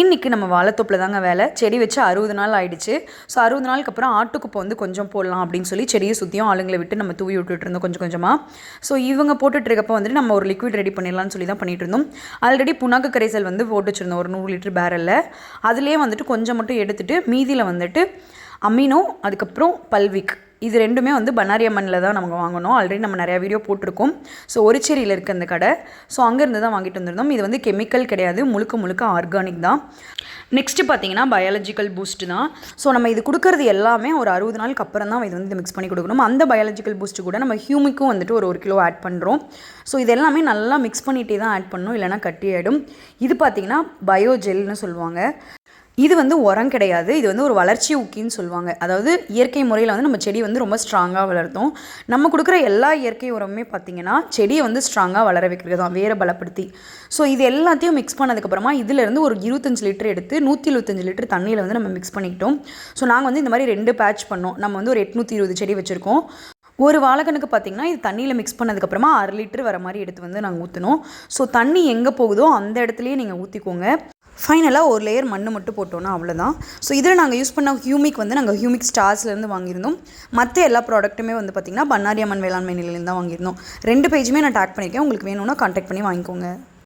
இன்றைக்கி நம்ம வாழைத்தோப்பில் தாங்க வேலை. செடி வச்சு அறுபது நாள் ஆயிடுச்சு. ஸோ அறுபது நாளுக்கு அப்புறம் ஆட்டுக்குப்பை வந்து கொஞ்சம் போடலாம் அப்படின்னு சொல்லி செடியை சுற்றியும் ஆளுங்களை விட்டு நம்ம தூவி விட்டுட்டு இருந்தோம் கொஞ்சம் கொஞ்சமாக ஸோ இவங்க போட்டுட்ருக்கப்போ வந்துட்டு நம்ம ஒரு லிக்விட் ரெடி பண்ணிடலாம்னு சொல்லி தான் பண்ணிட்டு இருந்தோம். ஆல்ரெடி புனாக்கு கரைசல் வந்து போட்டு வச்சுருந்தோம் ஒரு நூறு லிட்டர் பேரலில் அதுலேயே வந்துட்டு கொஞ்சம் மட்டும் எடுத்துட்டு மீதியில் வந்துட்டு அமினோ அதுக்கப்புறம் பல்விக். இது ரெண்டுமே வந்து பனாரி அம்மனில் தான் நமக்கு வாங்கணும். ஆல்ரெடி நம்ம நிறையா வீடியோ போட்டிருக்கோம். ஸோ ஒரிச்சேரியில் இருக்க அந்த கடை. ஸோ அங்கேருந்து தான் வாங்கிட்டு வந்திருந்தோம். இது வந்து கெமிக்கல் கிடையாது. முழுக்க முழுக்க ஆர்கானிக் தான். நெக்ஸ்ட்டு பார்த்தீங்கன்னா பயாலஜிக்கல் பூஸ்ட் தான். ஸோ நம்ம இது கொடுக்கறது எல்லாமே ஒரு அறுபது நாளுக்கு அப்புறம் தான் இது வந்து மிக்ஸ் பண்ணி கொடுக்கணும். அந்த பயாலஜிக்கல் பூஸ்ட் கூட நம்ம ஹியூமிக்கும் வந்துட்டு ஒரு ஒரு கிலோ ஆட் பண்ணுறோம் ஸோ இது எல்லாமே நல்லா மிக்ஸ் பண்ணிகிட்டே தான் ஆட் பண்ணணும். இல்லைனா கட்டி ஆகிடும் இது பார்த்திங்கன்னா பயோஜெல்னு சொல்லுவாங்க. இது வந்து உரம் கிடையாது. இது வந்து ஒரு வளர்ச்சி ஊக்கின்னு சொல்லுவாங்க. அதாவது இயற்கை முறையில் வந்து நம்ம செடி வந்து ரொம்ப ஸ்ட்ராங்காக வளர்த்தோம். நம்ம கொடுக்குற எல்லா இயற்கை உரமுமே பார்த்திங்கன்னா செடியை வந்து ஸ்ட்ராங்காக வளர வைக்கிறது தான் வேற பலப்படுத்தி. ஸோ இது எல்லாத்தையும் மிக்ஸ் பண்ணதுக்கப்புறமா இதிலேருந்து ஒரு இருபத்தஞ்சு லிட்டர் எடுத்து நூற்றி இருபத்தஞ்சு லிட்டர் தண்ணியில் வந்து நம்ம மிக்ஸ் பண்ணிக்கிட்டோம். ஸோ நாங்கள் வந்து இந்த மாதிரி ரெண்டு பேட்ச் பண்ணோம். நம்ம வந்து ஒரு எட்நூற்றி இருபது செடி வச்சுருக்கோம். ஒரு வாழைக்கணக்கு பார்த்திங்கன்னா இது தண்ணியில் மிக்ஸ் பண்ணதுக்கப்புறமா அரை லிட்டர் வர மாதிரி எடுத்து வந்து நாங்கள் ஊற்றினோம் ஸோ தண்ணி எங்கே போகுதோ அந்த இடத்துலையே நீங்கள் ஊற்றிக்கோங்க ஃபைனலாக ஒரு லேயர் மண் மட்டும் போட்டோன்னா அவ்வளோதான் ஸோ இதில் நாங்கள் யூஸ் பண்ண ஹியூமிக் வந்து நாங்கள் ஹியூமிக் ஸ்டார்ஸ்லேருந்து வாங்கியிருந்தோம். மற்ற எல்லா ப்ராடக்ட்டுமே வந்து பார்த்திங்கன்னா பண்ணாரி அம்மன் வேளாண்மை நிலையிலேருந்து தான் வாங்கியிருந்தோம். ரெண்டு பேஜுமே நான் டேக் பண்ணியிருக்கேன் உங்களுக்கு வேணும்னா கான்டாக்ட் பண்ணி வாங்கிக்கோங்க.